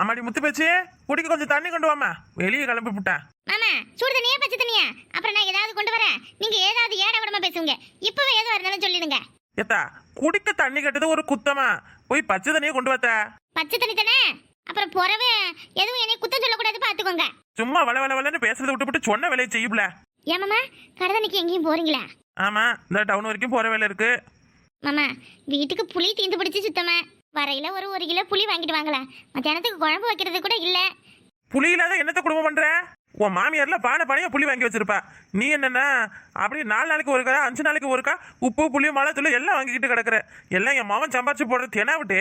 அம்மாடி முத்து பேச்சு குடிக்க கொஞ்சம் தண்ணி கொண்டு வாமா வெளியே கிளம்பி விட்டேன் மாமா சுடு தண்ணியா பச்சை தண்ணியா? அப்புறம் நான் ஏதாவது கொண்டு வரேன். நீங்க ஏதாவது ஏட விடமா பேசுங்க இப்பவே எதுவா இருந்தாலும் சொல்லிடுங்க. ஏத்தா குடிக்க தண்ணி கட்டது ஒரு குத்தமா? போய் பச்சை தண்ணியை கொண்டு வாத்த. பச்சை தண்ணி தானே? அப்புறம் புறவு எதுவும் என்னை குத்தம் சொல்லக்கூடாது பாத்துக்கோங்க சும்மா வள வள வளன்னு பேசுறதை விட்டுவிட்டு சொன்ன வேலையை செய்யுப்ல ஏன் மாமா கடதண்ணிக்கு எங்கேயும் போறீங்களா? ஆமா இந்த டவுன் வரைக்கும் போற வேலை இருக்கு. மாமா வீட்டுக்கு புளி தீந்து பிடிச்சி சுத்தமா. வரையில ஒரு ஒரு கிலோ புளி வாங்கிட்டு வாங்கலாம் மத்தியானத்துக்கு குழம்பு வைக்கிறது கூட இல்ல. புளி இல்லாத என்னத்த குடும்பம் பண்ற? உன் மாமியார்ல பானை பானையா புளி வாங்கி வச்சிருப்பா. நீ என்னன்னா அப்படி நாலு நாளைக்கு ஒருக்கா அஞ்சு நாளைக்கு ஒருக்கா உப்பு புளி மிளகுத்தூள் எல்லாம் வாங்கிக்கிட்டு கிடக்குற. எல்லாம் என் மாவன் சம்பாரிச்சு போடுறது தெனா விட்டு?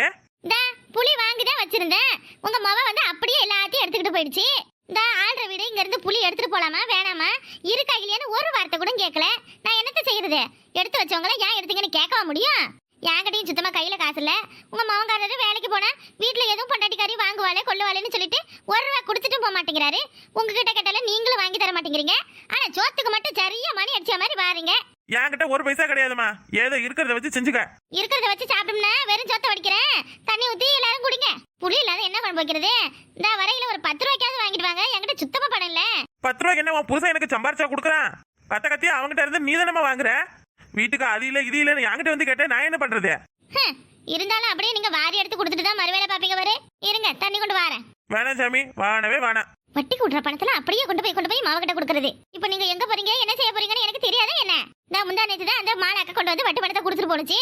புளி வாங்கி தான் வச்சிருந்தேன். உங்க மவ வந்து அப்படியே எல்லாத்தையும் எடுத்துக்கிட்டு போயிடுச்சு. இந்த ஆள்ற வீடு இங்க இருந்து புளி எடுத்துட்டு போலாமா வேணாமா? இருக்கா இல்லையான்னு ஒரு வார்த்தை கூட கேட்கல நான் என்னத்த செய்யறது? எடுத்து வச்சவங்கள ஏன் எடுத்தீங்கன்னு கேட்கவா முடியும்? என்கிட்டயும் சுத்தமா கையில காசு இல்ல. உங்க மவங்காரரு வேலைக்கு போனா வீட்டுல எதுவும் பொண்டாட்டிக்காரி வாங்குவாளே கொள்ளுவாளேன்னு சொல்லிட்டு ஒரு ரூபா கொடுத்துட்டு போக மாட்டேங்கிறாரு. உங்ககிட்ட கேட்டாலும் நீங்களும் வாங்கி தர மாட்டேங்கிறீங்க. ஆனா சோத்துக்கு மட்டும் சரியா மணி அடிச்ச மாதிரி வாரீங்க. என்கிட்ட ஒரு பைசா கிடையாதுமா ஏதோ இருக்கிறத வச்சு செஞ்சுக்க. இருக்கிறத வச்சு சாப்பிட்டோம்னா வெறும் சொத்தை வடிக்கிறேன் தண்ணி ஊத்தி எல்லாரும் குடிங்க. புளி இல்லாத என்ன குழம்பு வைக்கிறது இந்த வரையில ஒரு பத்து ரூபாய்க்காவது வாங்கிட்டு வாங்க. என்கிட்ட சுத்தமா பணம் இல்ல. பத்து ரூபாய்க்கு என்ன உன் புதுசா எனக்கு சம்பாரிச்சா கொடுக்குறான்? கத்த கத்தி அவங்ககிட்ட இருந்து நீ தானே வாங்குற? வீட்டுக்கு அது இல்ல இது இல்லைன்னு என்கிட்ட வந்து கேட்டேன். நான் என்ன பண்றது? ஹம், இருந்தாலும் அப்படியே நீங்க வாரி எடுத்து கொடுத்துட்டு தான் மறுவேளை பாப்பீங்க பாரு. இருங்க தண்ணி கொண்டு வரேன். வேணாம் சாமி வானவே வேணாம் வட்டி விட்ற பணத்துல அப்படியே கொண்டு போய் கொண்டு போய் மாவகிட்ட கொடுக்கறது. இப்போ நீங்க எங்க போறீங்க என்ன செய்ய போறீங்கன்னு எனக்கு தெரியாதா என்ன? நான் முந்தா நேத்து தான் அந்த மாலாக்க கொண்டு வந்து வட்டி பணத்தை கொடுத்துட்டு போனுச்சு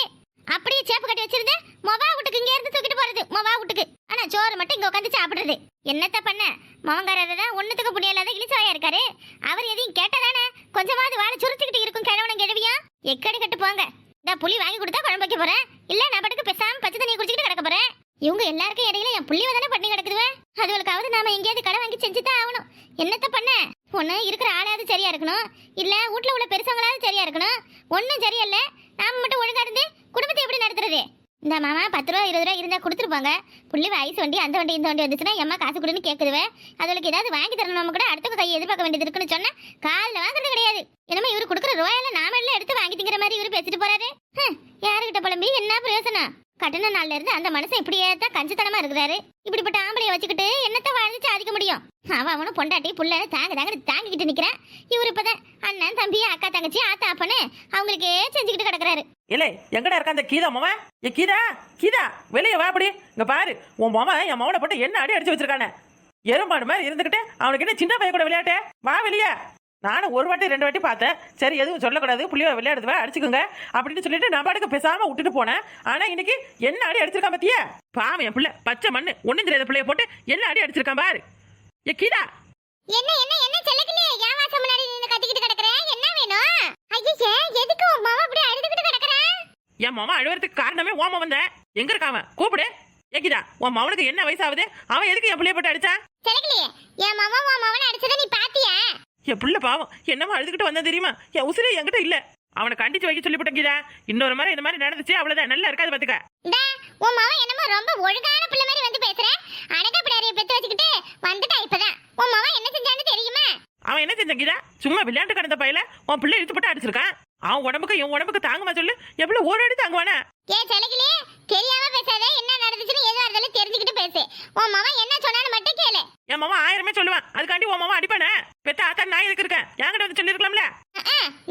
அப்படியே சேப்பு கட்டி வச்சிருந்தேன் மொவா வீட்டுக்கு இங்கே இருந்து தூக்கிட்டு போறது மொவா வீட்டுக்கு. ஆனா சோறு மட்டும் இங்க உட்காந்து சாப்பிடுறது. என்னத்த பண்ண? மவங்காரர் தான் ஒன்னுத்துக்கு புண்ணியம் இல்லாத இழிச்சவாயா இருக்காரு. அவர் எதையும் கேட்டதானே? கொஞ்சமாவது வாழை சுருச்சுக்கிட்டு இருக்கும் கிழவனும் கிழவியா எக்கடி கட்டு போங்க. இந்த புளி வாங்கி கொடுத்தா குழம்பு வைக்க போறேன். இல்ல நான் பட்டுக்கு பெசாம பச்சை தண்ணி குடிச்சிட்டு கிடக்க போறேன். இவங்க எல்லாருக்கும் இடையில என் புள்ளிவ தானே பண்ணி கிடக்குதுவே? அதுகளுக்காவது நாம எங்கேயாவது கடை வாங்கி செஞ்சுதான் ஆகணும். என்னத்த பண்ண? ஒண்ணு இருக்கிற ஆளாவது சரியா இருக்கணும். இல்ல வீட்ல உள்ள பெருசவங்களாவது சரியா இருக்கணும். ஒண்ணும் சரியில்லை. நாம மட்டும் ஒழுங்கா இருந்து குடும்பத்தை எப்படி நடத்துறது? இந்த மாமா பத்து ரூபா இருபது ரூபா இருந்தால் கொடுத்துருப்பாங்க. புள்ளி ஐஸ் வண்டி அந்த வண்டி இந்த வண்டி வந்துச்சுன்னா எம்மா காசு கொடுன்னு கேட்குதுவே அதுகளுக்கு ஏதாவது வாங்கி தரணும் நம்ம கூட அடுத்த கையை எதிர்பார்க்க வேண்டியது இருக்குன்னு சொன்னா காலில் வாங்குறது கிடையாது. என்னமோ இவரு கொடுக்குற ரூபாயில நாம எல்லாம் எடுத்து வாங்கி திங்கிற மாதிரி இவரு பேசிட்டு போறாரு. ஹம், யாருகிட்ட புலம்பி? என்ன பிரயோசனம்? கட்டின நாள்ல இருந்து அந்த மனுஷன் இப்படியே தான் கஞ்சித்தனமா இருக்கிறாரு. இப்படிப்பட்ட ஆம்பளைய வச்சுக்கிட்டு என்னத்த வாழ்ந்து சாதிக்க முடியும்? அவ அவனும் பொண்டாட்டி புள்ளன்னு தாங்க தாங்க தாங்கிக்கிட்டு நிக்கிறேன் இவர் இப்பதான் அண்ணன் தம்பி அக்கா தங்கச்சி ஆத்தா அப்பனு அவங்களுக்கே செஞ்சுக்கிட்டு கிடக்குறாரு. இல்லை எங்கடா இருக்க அந்த கீதா மாமா ஏ கீதா? கீதா வெளியே வா அப்படி. இங்க பாரு உன் மாமா என் மவனை போட்டு என்ன அடி அடிச்சு வச்சிருக்கானே. எறும்பாடு மாதிரி இருந்துகிட்டு அவனுக்கு என்ன சின்ன பையன் கூட விளையாட்டு? வா வெளியே. நானும் ஒரு வாட்டி ரெண்டு வாட்டி பார்த்தேன். சரி எதுவும் சொல்லக்கூடாது. புள்ளியோ விளையாடுதுவா அடிச்சுக்கோங்க. அப்படின்னு சொல்லிட்டு நான் பாட்டுக்கு பேசாம விட்டுட்டு போனேன். ஆனா இன்னைக்கு என்ன அடி அடிச்சிருக்கான் பத்தியா? பாவம் என் பிள்ளை. பச்சை மண்ணு. ஒண்ணும் தெரியாத பிள்ளைய போட்டு என்ன அடி அடிச்சிருக்கான் பாரு. ஏ கீதா. என்ன என்ன என்ன செல்லக்கிளே ஏன் வாசம் முன்னாடி நின்னு கத்திக்கிட்டு கிடக்குற? என்ன வேணும்? ஐயே எதுக்கு உன் மாமா இப்படி அழுதுகிட்டு கிடக்குறான் என் மாமா அழுவறதுக்கு காரணமே ஓம வந்தேன் எங்க இருக்கான் அவன்? கூப்பிடு. ஏக்கிதா உன் மவனுக்கு என்ன வயசாகுது? அவன் எதுக்கு என் பிள்ளைய போட்டு அடிச்சான்? செல்லக்கிளே என் மாமா உன் மாமனை அடிச்சதை நீ என் புள்ள பாவம். என்னமோ அழுதுகிட்டு வந்தா தெரியுமா? என் உசுரே என்கிட்ட இல்ல. அவனை கண்டிச்சு வைக்க சொல்லி போட்டீங்க இன்னொரு மாதிரி இந்த மாதிரி நடந்துச்சு அவ்வளவுதான். நல்லா இருக்காது பாத்துக்க. உன் மாமா என்னமோ ரொம்ப ஒழுங்கான பிள்ளை மாதிரி வந்து பேசுற. அழகா பிள்ளைய பெத்து வச்சுக்கிட்டு வந்துட்டா இப்பதான். உன் மாமா என்ன செஞ்சான்னு தெரியுமா? அவன் என்ன செஞ்சான் கீதா? சும்மா விளையாட்டு கடந்த பையில உன் பிள்ளை இழுத்து போட்டு அடிச்சிருக்கான். அவன் உடம்புக்கு என் உடம்புக்கு தாங்குமா சொல்லு? எவ்வளவு ஓடி தாங்குவானே? ஏ செல்லக்கிளே தெரியாம பேசாத என்ன நடந்துச்சுன்னு எதுவா இருந்தாலும் தெரிஞ்சுக்கிட்டு பேசு. உன் மாமா என்ன சொன்னான்னு மட்டும் கேளு. என் மாமா ஆயிரமே சொல்லுவான். அதுக்காண்டி உன் மாமா அடிப்பானே. பெத்த ஆத்தா நான் எதுக்கு இருக்கேன் என்கிட்ட வந்து சொல்லிருக்கலாம்ல?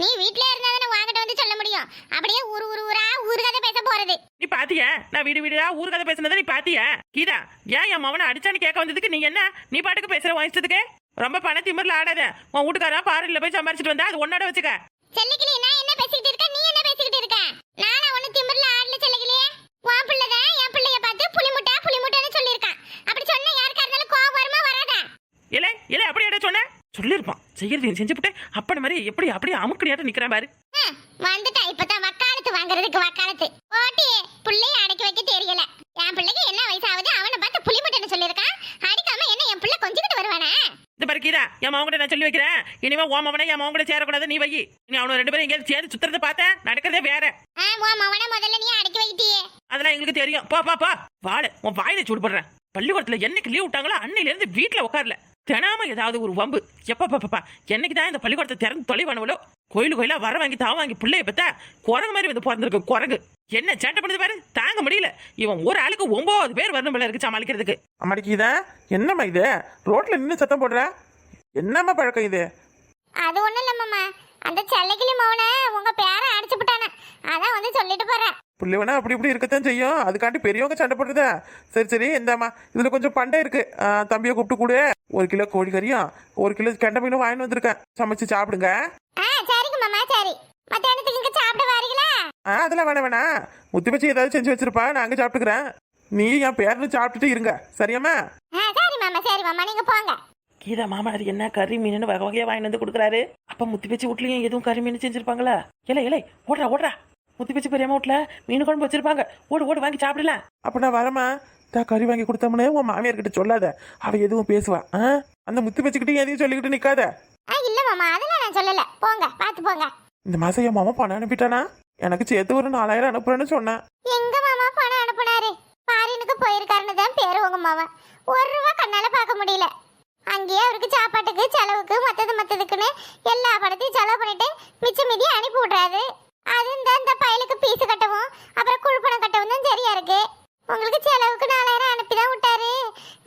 நீ வீட்ல இருந்தா தானே வாங்கிட்டு வந்து சொல்ல முடியும். அப்படியே ஊரு ஊரு ஊரா ஊரு கதை பேச போறது. நீ பாத்திய? நான் வீடு வீடா ஊர் கதை பேசுனதை நீ பாத்திய? கீதா ஏன் என் மவனை அடிச்சான்னு கேட்க வந்ததுக்கு நீ என்ன? நீ பாட்டுக்கு பேசுற இஷ்டத்துக்கு? ரொம்ப பண திமிரில் ஆடாத. உன் வீட்டுக்காரன் பாரில போய் சம்பாரிச்சிட்டு வந்தா அது ஒன்னோட வச்சுக்க. செல்லக்கிளி நான் என்ன பேசிக்கிட்டு இருக்கேன்? நீ என்ன பேசிக்கிட்டு இருக்க? நானா ஒண்ணு திமிர்ல ஆடல செல்லக்கிளியே உன் பிள்ளைதான் என் பிள்ளைய பார்த்து புளிமுட்டா புளிமுட்டான்னு சொல்லியிருக்கான். அப்படி சொன்னா யாருக்கா இருந்தாலும் கோவம் வருமா வராதா? இல்லை இல்லை அப்படி சொன்ன? சொல்லியிருப்பான். செய்யறது செஞ்சுவிட்டு அப்படி மாதிரி எப்படி அப்படியே அமுக்கடியாட்ட நிக்கிறான் பாரு. வந்துட்டா. இப்பதான் வக்காலத்து வாங்குறதுக்கு வக்காலத்து ஓட்டி புள்ளைய அடக்கி வைக்க தெரியல என் பிள்ளைக்கு என்ன வயசாகுது அவனை பார்த்து புளிமுட்டன்னு சொல்லியிருக்கான் அடிக்காம என்ன என் பிள்ளை கொஞ்சிக்கிட்டு வருவானே இந்த பாரு கீதா என் நான் சொல்லி வைக்கிறேன். இனிமே ஓ மவனை என் மவன் கூட சேரக்கூடாது. நீ வை. நீ அவனை ரெண்டு பேரும் எங்கேயாவது சேர்ந்து சுத்துறத பார்த்தேன் நடக்கிறதே வேற. ஆ உன் மவனை முதல்ல நீ அடக்கி வைக்கிட்டியே அதெல்லாம் எங்களுக்கு தெரியும். போ போ போ. வாழ உன் வாயில சூடு போடுறேன். பள்ளிக்கூடத்துல என்னைக்கு லீவ் விட்டாங்களோ அன்னையில இருந்து வீட்டுல உட்காரல தினாம ஏதாவது ஒரு வம்பு. எப்ப பாப்பா என்னைக்கு தான் இந்த பள்ளிக்கூடத்தை திறந்து தொலைவானவளோ கோயிலு கோயிலா வர வாங்கி தாவ வாங்கி பிள்ளைய பார்த்தா குரங்கு மாதிரி வந்து பிறந்திருக்கு குரங்கு. என்ன சேட்டை பண்ணுது பாரு? தாங்க முடியல. இவன் ஒரு ஆளுக்கு ஒன்பது பேர் வரணும் போல இருக்கு சமாளிக்கிறதுக்கு. அம்மாடி கீதா என்னம்மா இது? ரோட்ல நின்று சத்தம் போடுற? என்னம்மா பழக்கம் இது? அது ஒண்ணும் இல்ல மாமா. அந்த செல்லக்கிளி மௌன உங்க பேரை அடிச்சு விட்டானே அதான் வந்து சொல்லிட்டு போறேன் பிள்ளைவனா அப்படி இப்படி இருக்கத்தான் செய்யும். அதுக்காண்டி பெரியவங்க சண்டை போடுறதா? சரி சரி இந்தாம்மா. இதுல கொஞ்சம் பண்டை இருக்கு. ஆ, தம்பியை கூப்பிட்டு கூடு. ஒரு கிலோ கோழி கறியும் ஒரு கிலோ கெண்ட மீனும் வாங்கிட்டு வந்திருக்கேன். சமைச்சு சாப்பிடுங்க. ஆ சரிங்க மாமா சரி. மத்தியானத்துக்கு இங்க சாப்பிட வாரீங்களா? ஆ அதெல்லாம் வேணாம் வேணாம். முத்தி வச்சு ஏதாவது செஞ்சு வச்சிருப்பா. அங்கே சாப்பிட்டுக்கிறேன். நீ என் பேரனு சாப்பிட்டுட்டு இருங்க. சரியாம்மா? ஆ சரி மாமா சரி மாமா. நீங்க போங்க. கீதா மாமனார் என்ன கறி மீன் வகை வகையா வாங்கிட்டு வந்து கொடுக்குறாரு? அப்ப முத்தி பேச்சு வீட்லயும் எதுவும் கறி மீன் செஞ்சிருப்பாங்களா? இல்லை இல்லை ஓடுறா ஓடுறா. முத்தி பேச்சு பெரியம்மா வீட்ல மீன் குழம்பு வச்சிருப்பாங்க. ஓடு ஓடு வாங்கி சாப்பிடலாம். அப்ப நான் வரேம்மா. தா கறி வாங்கி கொடுத்தோம்னே உன் மாமியார் கிட்ட சொல்லாத. அவ எதுவும் பேசுவா. ஆ? அந்த முத்து வச்சுக்கிட்டு எதையும் சொல்லிக்கிட்டு நிக்காத. ஆ இல்ல மாமா அதெல்லாம் நான் சொல்லல. போங்க பாத்து போங்க. இந்த மாசம் என் மாமா பணம் அனுப்பிட்டானா? எனக்கு சேர்த்து ஒரு நாலாயிரம் அனுப்புறேன்னு சொன்னேன் எங்க மாமா பணம் அனுப்புனாரு? பாரினுக்கு போயிருக்காருன்னு தான் பேரு உங்க மாமா. ஒரு ரூபா கண்ணால பார்க்க முடியல. அங்கேயே அவருக்கு சாப்பாட்டுக்கு செலவுக்கு மத்தது மத்ததுக்குன்னு எல்லா பணத்தையும் செலவு பண்ணிட்டு மிச்சம் மீதி அனுப்பி விடுறாரு. அது இந்த இந்த பயலுக்கு பீஸ் கட்டவும் அப்புறம் குழுப்பணம் கட்டவும் தான் சரியா இருக்கு. உங்களுக்கு செலவுக்கு நாலாயிரம் அனுப்பி தான் விட்டாரு.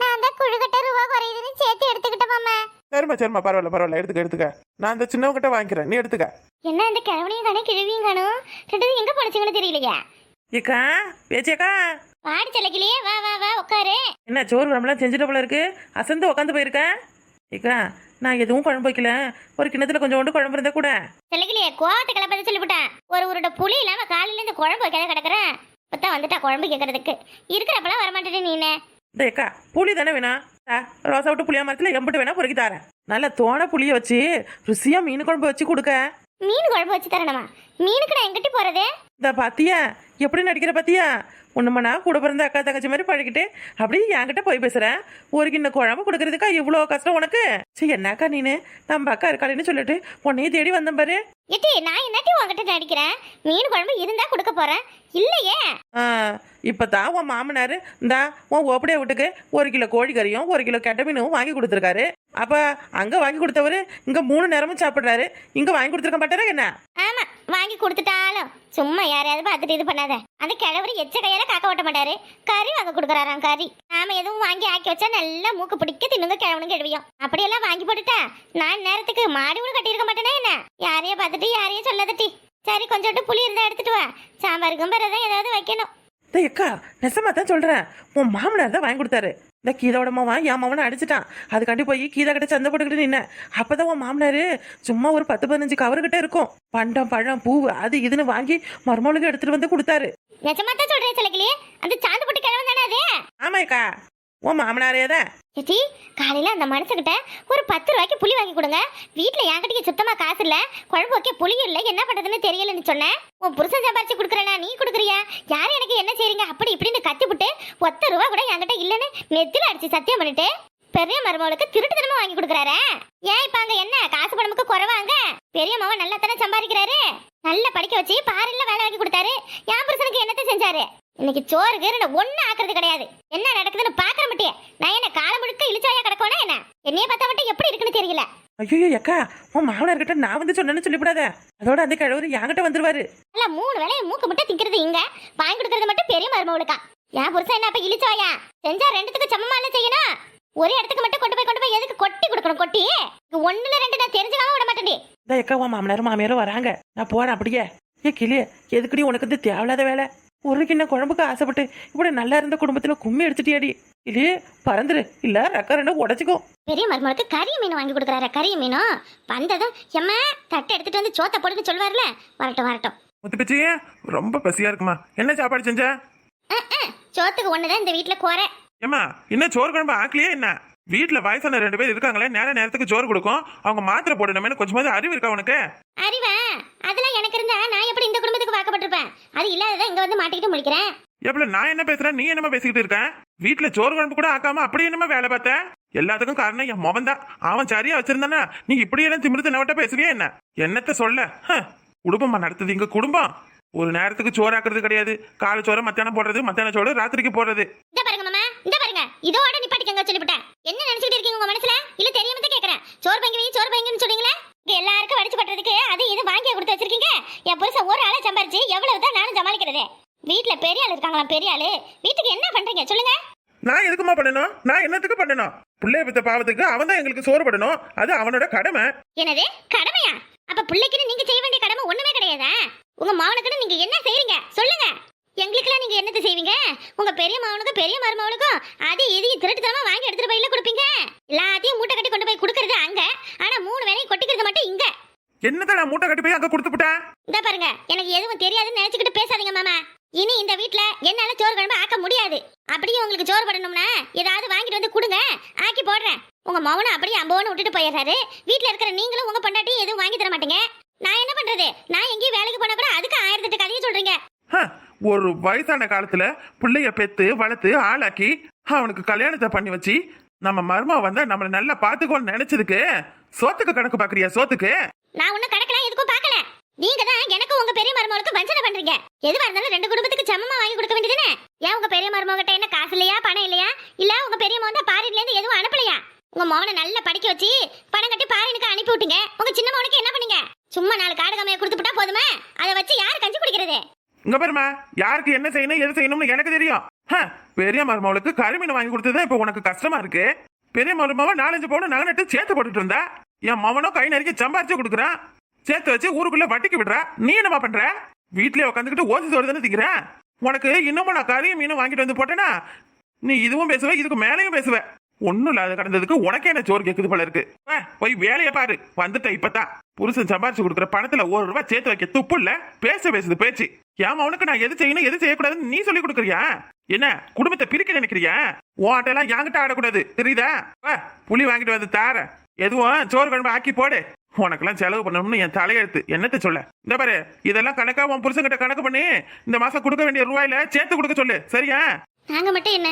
நான் தான் குழு கட்ட ரூபா குறையுதுன்னு சேர்த்து எடுத்துக்கிட்டேன் மாமா. சரிம்மா சரிம்மா பரவாயில்ல பரவாயில்ல எடுத்துக்க எடுத்துக்க. நான் அந்த சின்னவங்கிட்ட வாங்கிக்கிறேன். நீ எடுத்துக்க. என்ன இந்த கிழவனையும் காணும் கிழவியும் காணும்? ரெண்டு எங்க படிச்சுங்கன்னு தெரியலையா? ஏக்கா பேச்சேக்கா? வாடி செல்லக்கிலேயே வா வா வா உட்காரு என்ன சோறு குழம்புலாம் செஞ்சுட்டு போல இருக்கு? அசந்து உட்காந்து போயிருக்கேன் ஏக்கா நான் எதுவும் குழம்பு வைக்கல. ஒரு கிண்ணத்துல கொஞ்சோண்டு குழம்பு இருந்தா கூட. செல்லக்கிலேயே கோவத்தை கிளப்பத சொல்லிவிட்டேன் ஒரு உருட புளி இல்லாம காலையில இந்த குழம்பு வைக்காத கிடக்குறேன் இப்பதான் வந்துட்டா குழம்பு கேட்கறதுக்கு இருக்கிறப்பெல்லாம் வரமாட்டேன் நீனே. ஏக்கா புளி தானே வேணாம் ஆ, ரோசா விட்டு புளியா மரத்துல எம்பிட்டு வேணா பொறுக்கி தரேன். நல்ல தோண புளிய வச்சு ருசியா மீன் குழம்பு வச்சு கொடுக்க. மீன் குழம்பு வச்சு தரணுமா? மீனுக்கு நான் எங்கிட்டு போறது? இந்த பாத்தியா எப்படி நடிக்கிற பாத்தியா? ஒண்ணுமண்ணா கூட பிறந்த அக்கா தங்கச்சி மாதிரி பழகிட்டு அப்படியே என்கிட்ட போய் பேசுறேன் ஒரு கிண்ண குழம்பு கொடுக்கறதுக்கா இவ்வளோ கஷ்டம் உனக்கு? சரி என்னக்கா நீனு? நம்ம அக்கா இருக்காளேன்னு சொல்லிட்டு உன்னையே தேடி வந்தேன் பாரு. எட்டி நான் என்னட்டி உங்ககிட்ட நடிக்கிறேன் மீன் குழம்பு இருந்தா கொடுக்க போறேன். இல்லையே? இப்பதான் உன் மாமனார் இந்தா உன் ஓப்படியா வீட்டுக்கு ஒரு கிலோ கோழி கறியும் ஒரு கிலோ கெட்ட மீனும் வாங்கி கொடுத்துருக்காரு. அப்ப அங்க வாங்கி கொடுத்தவரு இங்க மூணு நேரமும் சாப்பிடுறாரு. இங்க வாங்கி கொடுத்துருக்க மாட்டாரா என்ன? ஆமா வாங்கி கொடுத்துட்டாலும் சும்மா யாரையாவது பார்த்துட்டு இது பண்ணாத. அந்த கிழவர் எச்ச கையால காக்க ஓட்ட மாட்டாரு. கறி வாங்க கொடுக்குறாராம் கறி. நாம எதுவும் வாங்கி ஆக்கி வச்சா நல்லா மூக்கு பிடிக்க தின்னுங்க கிழவனும் கெடுவியும் அப்படியெல்லாம் வாங்கி போட்டுட்டா நான் நேரத்துக்கு மாடு கூட கட்டியிருக்க மாட்டேனே என்ன? யாரையும் பார்த்துட்டு யாரையும் சொல்லாதட்டி சரி கொஞ்சம் புளி இருந்தா எடுத்துட்டு வா. சாம்பாருக்கும் பிறதான் ஏதாவது வைக்கணும். அக்கா நெசமா தான் சொல்றேன். உன் மாமனார் தான் வாங்கி கொடுத்தாரு. இந்த கீதாவோட மாவன் என் மாவனை அடிச்சிட்டான். அதுக்காண்டி போய் கீதா கிட்ட சந்தை போட்டுக்கிட்டு நின்னேன். அப்பதான் உன் மாமனாரு சும்மா ஒரு பத்து பதினஞ்சு கவர் கிட்ட இருக்கும். பண்டம் பழம் பூ அது இதுன்னு வாங்கி மருமகளுக்கு எடுத்துட்டு வந்து கொடுத்தாரு. நிஜமா தான் சொல்றேன் சிலக்கிளி. அந்த சாந்து போட்டு கிழவன் தானே அது? ஆமாக்கா. உன் மாமனாரே தான் எச்சி காலையில அந்த மனுஷங்கிட்ட ஒரு பத்து ரூபாய்க்கு புளி வாங்கி கொடுங்க. வீட்டில் என்கிட்ட சுத்தமா காசு இல்லை. குழம்பு வைக்க புளி இல்லை. என்ன பண்றதுன்னு தெரியலன்னு சொன்னேன். உன் புருஷன் சம்பாரிச்சு கொடுக்குறேனா? நீ கொடுக்குறியா? யார் எனக்கு என்ன செய்றீங்க? அப்படி இப்படின்னு கத்திவிட்டு ஒத்த ரூபா கூட என்கிட்ட இல்லைன்னு நெத்தில அடிச்சு சத்தியம் பண்ணிட்டு பெரிய மருமகளுக்கு திருட்டுத்தனமா வாங்கி கொடுக்குறாரு? ஏன் இப்ப அங்க என்ன? காசு பணமுக்கு குறைவாங்க? பெரிய மாவன் நல்லா தானே சம்பாதிக்கிறாரு. நல்லா படிக்க வச்சு பாரில்ல வேலை வாங்கி கொடுத்தாரு. என் புருஷனுக்கு என்னத்தை செஞ்சாரு? இன்னைக்கு சோறு கீரை ஒண்ணு ஆக்குறது கிடையாது. என்ன நடக்குதுன்னு பாக்குற மாட்டியே. நான் என்ன காலம் முழுக்க இழிச்சாயா கிடக்கணும் என்ன? என்னைய பார்த்தா மட்டும் எப்படி இருக்குன்னு தெரியல. ஐயோ அக்கா உன் மாமனார்கிட்ட நான் வந்து சொன்னேன்னு சொல்லிவிடாத. அதோட அந்த கிழவர் என்கிட்ட வந்துருவாரு. நல்லா மூணு வேளையை மூக்கு மட்டும் திங்கிறது இங்க. வாங்கி கொடுக்கறது மட்டும் பெரிய மருமகளுக்கா என் புருஷன் என்ன அப்ப இழிச்சாயா செஞ்சா ரெண்டுத்துக்கு சமமா இல்ல செய்யணும்? ஒரு இடத்துக்கு மட்டும் கொண்டு போய் கொண்டு போய் எதுக்கு கொட்டி கொடுக்கணும் கொட்டி? ஒண்ணுல ரெண்டு நான் தெரிஞ்சுக்காம விட மாட்டேன்டி. இந்த அக்கா உன் மாமனாரும் மாமியாரும் வராங்க. நான் போறேன் அப்படியே. ஏ கிளிய எதுக்குடி உனக்கு வந்து தேவையில்லாத வேலை? ஒரு கிண்ண குழம்புக்கு ஆசைப்பட்டு இப்படி நல்லா இருந்த குடும்பத்துல கும்மி அடிச்சிட்டியாடி. இல்லையே பறந்துரு. இல்ல ரக்க ரெண்டும் உடச்சிக்கும் பெரிய மருமகளுக்கு கறி மீன் வாங்கி கொடுக்குறாரு கறி மீனும் வந்ததும் எம்மா தட்டை எடுத்துட்டு வந்து சோத்தை போடுன்னு சொல்லுவார்ல? வரட்டும் வரட்டும். முத்து பிச்சி ரொம்ப பசியா இருக்குமா? என்ன சாப்பாடு செஞ்ச? சோத்துக்கு ஒண்ணுதான் இந்த வீட்டுல குறை. ஏம்மா இன்னும் சோறு குழம்பு ஆக்கலையே என்ன? வீட்டில் வயசான ரெண்டு பேர் இருக்காங்களே நேர நேரத்துக்கு சோறு கொடுக்கும். அவங்க மாத்திரை போடணுமேனு கொஞ்சமாவது அறிவு இருக்கா உனக்கு? அறிவா? அதெல்லாம் எனக்கு இருந்தா நான் எப்படி இந்த குடும்பத்துக்கு வாக்கப்பட்டிருப்பேன்? அது இல்லாததான் இங்க வந்து மாட்டிக்கிட்டு முடிக்கிறேன் எப்பல நான் என்ன பேசுறேன்? நீ என்னமா பேசிக்கிட்டு இருக்க? வீட்டுல சோறு குழம்பு கூட ஆக்காம அப்படி என்னமா வேலை பார்த்த? எல்லாத்துக்கும் காரணம் என் மவன் தான் அவன் சரியா வச்சிருந்தானா? நீ இப்படி எல்லாம் திமிர்த்து நவட்ட பேசுவியா என்ன? என்னத்த சொல்ல? குடும்பமா நடத்துது இங்க குடும்பம். ஒரு நேரத்துக்கு சோறாக்குறது கிடையாது. காலை சோறு மத்தியானம் போடுறது மத்தியான சோறு ராத்திரிக்கு போடுறது. பாருங்க மாமா. இந்த பாருங்க இதோட நிப்பாட்டிக்கங்க சொல்லிவிட்டேன் என்ன நினைச்சிட்டு இருக்கீங்க உங்க மனசுல? இல்ல தெரியாம தான் கேக்குறேன். சோறு பங்கி வை சோறு பங்கின்னு சொல்றீங்களா? எல்லாருக்கும் வடிச்சு கொட்டுறதுக்கு அது இது வாங்கி கொடுத்து வச்சிருக்கீங்க? என் புருஷன் ஒரு ஆளை சம்பாரிச்சு எவ்வளவு தான் நானும் சமாளிக்கிறது? வீட்ல பெரிய ஆள் இருக்காங்களாம் பெரிய ஆளு. வீட்டுக்கு என்ன பண்றீங்க? சொல்லுங்க. நான் எதுக்குமா பண்ணணும்? நான் என்னத்துக்கு பண்ணணும்? பிள்ளைய பெத்த பாவத்துக்கு அவன் தான் எங்களுக்கு சோறு படணும். அது அவனோட கடமை. என்னது? கடமையா? அப்ப பிள்ளைக்குன்னு நீங்க செய்ய வேண்டிய கடமை ஒண்ணுமே கிடையாதா? உங்க மாவனுக்குன்னு நீங்க என்ன செய்றீங்க? சொல்லுங்க. எங்களுக்கெல்லாம் நீங்க என்னத்தை செய்வீங்க? உங்க பெரிய மாவனுக்கும் பெரிய மருமவனுக்கும் அது இதையும் திருட்டுத்தனமா வாங்கி எடுத்துட்டு போய் இல்ல கொடுப்பீங்க? எல்லாத்தையும் மூட்டை கட்டி கொண்டு போய் கொடுக்கறது அங்க. ஆனா மூணு வேலையும் கொட்டிக்கிறது மட்டும் இங்க. என்னதான் நான் மூட்டை கட்டி போய் அங்க கொடுத்துப்புட்டேன் இந்த பாருங்க எனக்கு எதுவும் தெரியாதுன்னு நினைச்சுக்கிட்டு பேசாதீங்க மாமா. இனி இந்த வீட்ல என்னால சோறு குழம்பு ஆக்க முடியாது. அப்படியே உங்களுக்கு சோறு படணும்னா ஏதாவது வாங்கிட்டு வந்து கொடுங்க. ஆக்கி போடுறேன். உங்க மவனை அப்படியே அம்போன்னு விட்டுட்டு போயிடுறாரு. வீட்ல இருக்கிற நீங்களும் உங்க பொண்டாட்டியும் எதுவும் வாங்கி தர மாட்டீங்க. நான் என்ன பண்றது? நான் எங்கேயும் வேலைக்கு போனா கூட அதுக்கு ஆயிரத்தெட்டு கதையை சொல்றீங்க. ஒரு வயசான காலத்துல பிள்ளைய பெத்து வளர்த்து ஆளாக்கி அவனுக்கு கல்யாணத்தை பண்ணி வச்சு நம்ம மருமா வந்தா நம்மள நல்லா பாத்துக்கோன்னு நினைச்சதுக்கு? சோத்துக்கு கணக்கு பாக்குறியா சோத்துக்கு? நான் ஒன்னும் கணக்கெல்லாம் எதுக்கும் பாக்கல. நீங்க தான் எனக்கு உங்க பெரிய மருமகளுக்கு வஞ்சனை பண்றீங்க. எதுவா இருந்தாலும் ரெண்டு குடும்பத்துக்கு சமமா வாங்கி கொடுக்க வேண்டியதுன்னு ஏன் உங்க பெரிய மருமகிட்ட என்ன காசு இல்லையா பணம் இல்லையா? இல்ல உங்க பெரிய மகன் தான் பாரின்ல இருந்து எதுவும் அனுப்பலையா? உங்க மகனை நல்லா படிக்க வச்சு பணம் கட்டி பாரினுக்கு அனுப்பி விட்டீங்க. உங்க சின்ன மகனுக்கு என்ன பண்ணீங்க? சும்மா நாலு காடு கம்மையை கொடுத்து விட்டா போதுமே? அதை வச்சு யார் கஞ்சி குடிக்கிறது? இங்க பாருமா யாருக்கு என்ன செய்யணும் எது செய்யணும்னு எனக்கு தெரியும். பெரிய மருமவளுக்கு கருமீன் வாங்கி கொடுத்தது இப்ப உனக்கு கஷ்டமா இருக்கு? பெரிய மருமவ நாலஞ்சு பவுன் நகை நட்டு சேர்த்து போட்டுட்டு இருந்தா? என் மவனும் கை நறுக்கி சம்பாரிச்சு கொடுக்குறான். சேர்த்து வச்சு ஊருக்குள்ள வட்டிக்கு விடுறா. நீ என்னமா பண்ற? வீட்லயே உட்காந்துக்கிட்டு ஓசி சோறு தானே திங்கிற? உனக்கு இன்னமும் நான் கறியும் மீனும் வாங்கிட்டு வந்து போட்டேனா? நீ இதுவும் பேசுவ இதுக்கு மேலேயும் பேசுவ. ஒண்ணும் இல்லாத கடந்ததுக்கு உனக்கே என்ன சோறு கேக்குது போல இருக்கு. போய் வேலையை பாரு. வந்துட்ட இப்பதான். புருஷன் சம்பாரிச்சு கொடுக்குற பணத்துல ஒரு ரூபாய் சேர்த்து வைக்க துப்பு இல்ல. பேச பேசுது பேச்சு. ஏன் அவனுக்கு நான் எது செய்யணும் எது செய்யக்கூடாதுன்னு நீ சொல்லி கொடுக்குறியா? என்ன குடும்பத்தை பிரிக்க நினைக்கிறியா? ஓட்டெல்லாம் என்கிட்ட ஆடக்கூடாது. தெரியுதா? வா, புளி வாங்கிட்டு வந்து தார. எதுவும் சோறு குழம்பு ஆக்கி போடு. உனக்கெல்லாம் செலவு பண்ணணும்னு என் தலையெழுத்து. என்னத்த சொல்ல? இந்த பாரு இதெல்லாம் கணக்கா உன் புருஷங்கிட்ட கணக்கு பண்ணி இந்த மாசம் கொடுக்க வேண்டிய ரூபாயில சேர்த்து கொடுக்க சொல்லு. சரியா? நாங்க மட்டும் என்ன?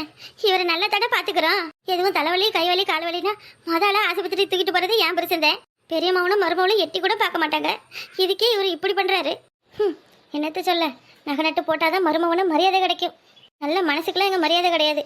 இவரை நல்ல தடவை பாத்துக்கிறோம். எதுவும் தலைவலி கைவலி கால்வலினா முதல்ல ஆஸ்பத்திரி தூக்கிட்டு போறது ஏன் பிரச்சனை பெரிய மகனும் மருமகளும் எட்டி கூட பார்க்க மாட்டாங்க. இதுக்கே இவர் இப்படி பண்றாரு. என்னத்த சொல்ல? நகை நட்டு போட்டாதான் மருமகனும் மரியாதை கிடைக்கும். நல்ல மனசுக்குலாம் எங்கள் மரியாதை கிடையாது.